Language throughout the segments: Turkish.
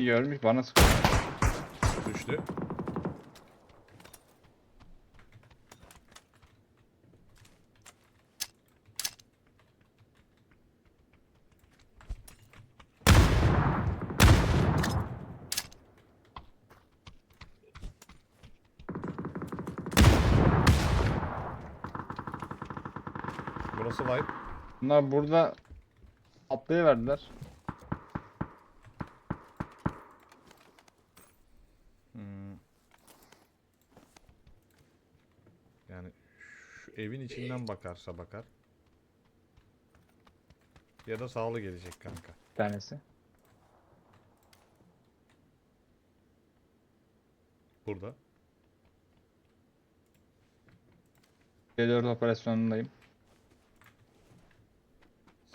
İyi görmüş bana sıkıyor. Düştü. Burası live. Bunlar burada atlayıverdiler. Hmm. Yani şu evin içinden bakarsa bakar. Ya da sağlı gelecek kanka. Bir tanesi. Burada. C4 operasyonundayım.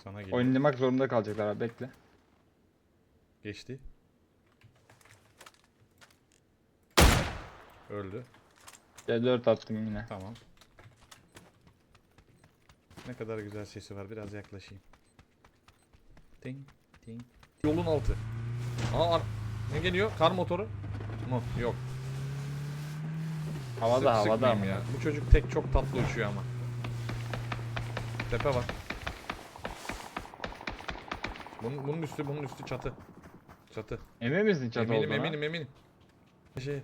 Sana geliyor. Oynamak zorunda kalacaklar abi bekle. Geçti. Öldü. C4 attım yine. Tamam. Ne kadar güzel sesi var. Biraz yaklaşayım. Ting ting. Yolun altı. Aa ne geliyor? Kar motoru mu? Yok. Havada Sık- havada sıkmayayım ama. ya. Bu çocuk tek çok tatlı uçuyor ama. Tepe var. Bunun, bunun üstü bunun üstü çatı. Çatı. Emin misin çatı eminim olduğuna? eminim eminim. Şey,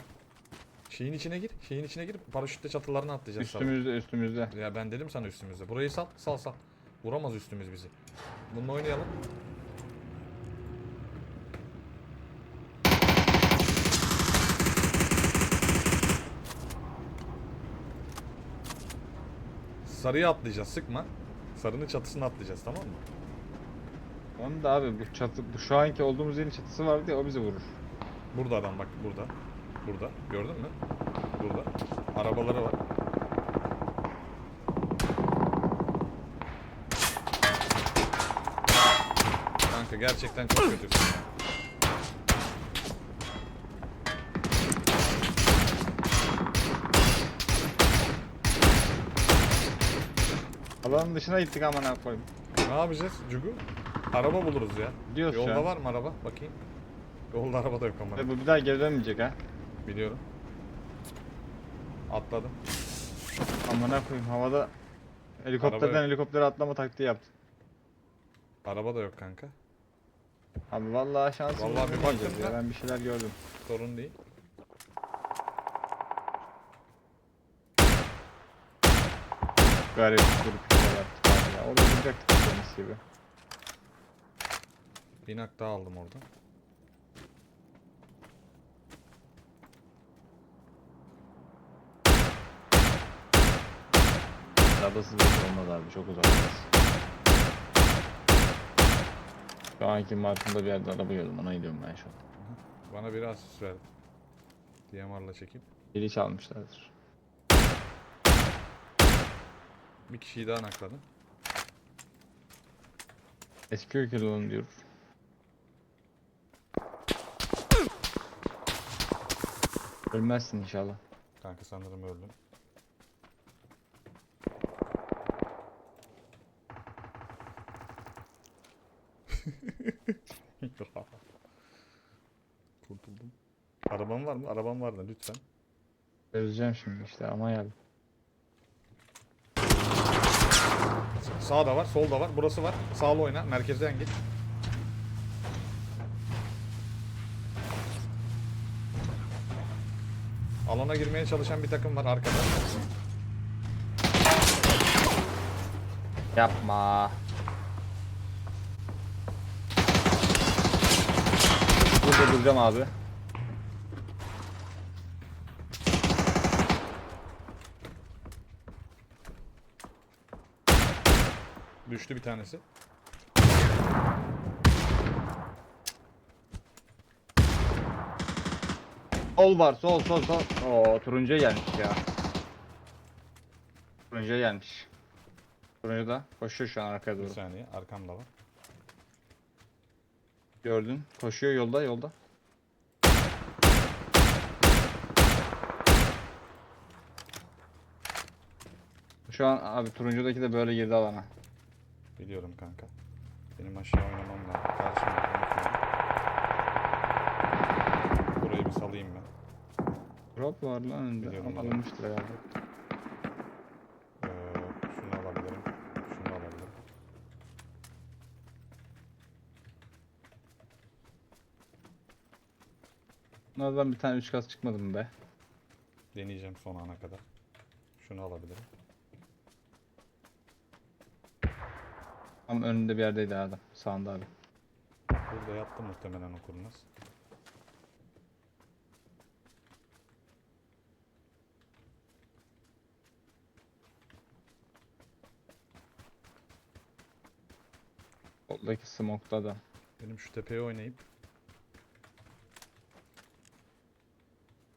şeyin içine gir. Şeyin içine gir. Paraşütle çatılarına atlayacağız. Üstümüzde üstümüzde. Ya ben dedim sana üstümüzde. Burayı sal, sal sal. Vuramaz üstümüz bizi. Bununla oynayalım. Sarıya atlayacağız, sıkma. Sarının çatısına atlayacağız, tamam mı? Onu da abi bu çatı bu şu anki olduğumuz yerin çatısı vardı ya o bizi vurur. Burada adam bak, burada. Burada, gördün mü? Burada. Arabaları var. Kanka gerçekten çok kötüsün. ya. Alanın dışına gittik aman koyayım. Ne yapacağız Cugu? Araba buluruz ya. Gidiyoruz şu Yolda an. var mı araba? Bakayım. Yolda araba da yok ama. Bu bir daha geri dönmeyecek ha. Biliyorum. Atladım. Amına koyayım havada helikopterden Araba- helikoptere atlama taktiği yaptı. Araba da yok kanka. Abi vallahi şansım Vallahi bir baktım ya. da- Ben bir şeyler gördüm. Sorun değil. Garip grup şeyler yaptık abi ya. Orada duracaktık deniz gibi. Bir nak daha aldım orada. Arabasız şey olmaz abi çok uzaktayız. Şu anki markımda bir yerde araba gördüm ona gidiyorum ben şu an. Bana bir asist verdi. DMR'la çekip. Biri çalmışlardır. Bir kişiyi daha nakladım. Eski ülkede olun diyoruz. Ölmezsin inşallah. Kanka sanırım öldüm. Araban var mı? Araban var da lütfen. Öleceğim şimdi işte ama yani. Sağda var, solda var, burası var. Sağlı oyna, merkezden git. Alana girmeye çalışan bir takım var arkada. Yapma. Burada duracağım abi. Düştü bir tanesi. Sol var sol sol sol. Oo turuncuya gelmiş ya. Turuncuya gelmiş. Turuncu da koşuyor şu an arkaya Bir doğru. saniye, arkamda var. Gördün. Koşuyor yolda yolda. Şu an abi turuncudaki de böyle girdi alana. Biliyorum kanka. Benim aşağı oynamam lazım. Konuşuyorum. bir salayım ben. Drop var lan önünde. Biliyorum Ama alınmıştır herhalde. Ee, şunu alabilirim. Şunu alabilirim. Bunlardan bir tane üç kas çıkmadı mı be? Deneyeceğim son ana kadar. Şunu alabilirim. Ama önünde bir yerdeydi adam. Sağında abi. Burada yattı muhtemelen o kurnaz. Soldaki smoke'da adam. Benim şu tepeye oynayıp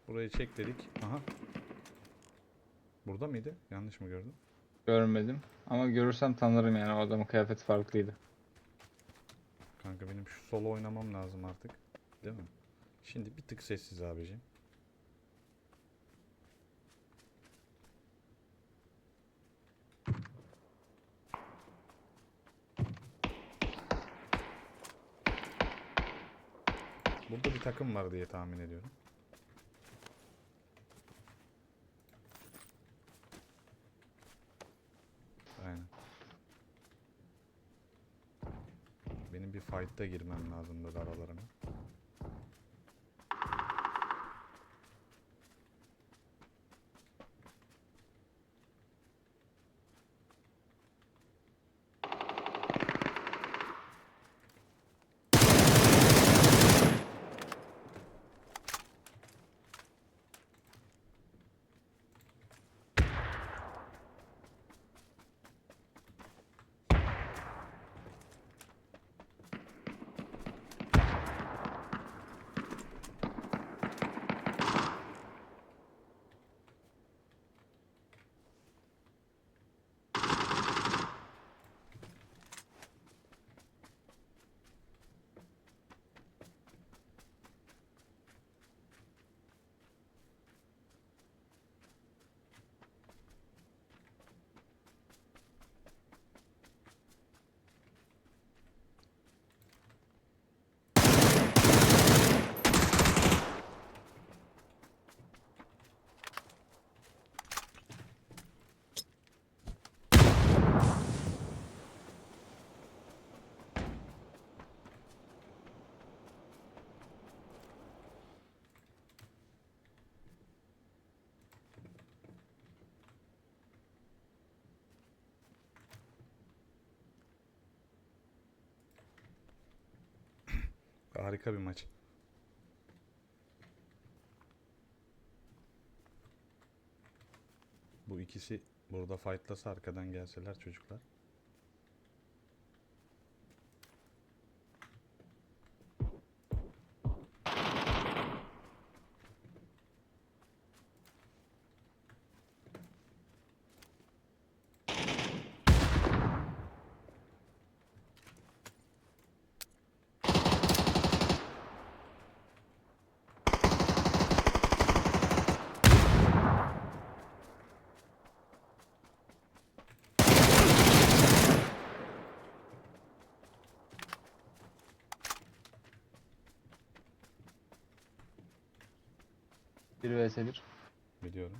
Burayı çek dedik. Aha. Burada mıydı? Yanlış mı gördüm? Görmedim. Ama görürsem tanırım yani o adamın kıyafeti farklıydı. Kanka benim şu solo oynamam lazım artık. Değil mi? Şimdi bir tık sessiz abicim. Burada bir takım var diye tahmin ediyorum. Aynen. Benim bir fight'ta girmem lazım böyle aralarına. Harika bir maç. Bu ikisi burada fightlasa arkadan gelseler çocuklar. Bir vs 1. Biliyorum.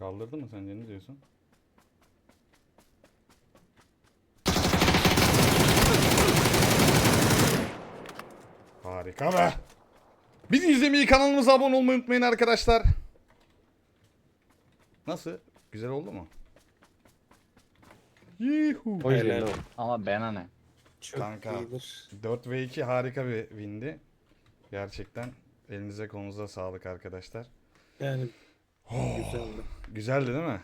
Kaldırdı mı sence ne diyorsun? Harika be. Bizi izlemeyi kanalımıza abone olmayı unutmayın arkadaşlar. Nasıl? Güzel oldu mu? Yuhu. Ama bana ne? Çok Kanka. iyidir. 4 ve 2 harika bir windi. Gerçekten elinize kolunuza sağlık arkadaşlar. Yani Oh. güzeldi. Güzeldi değil mi?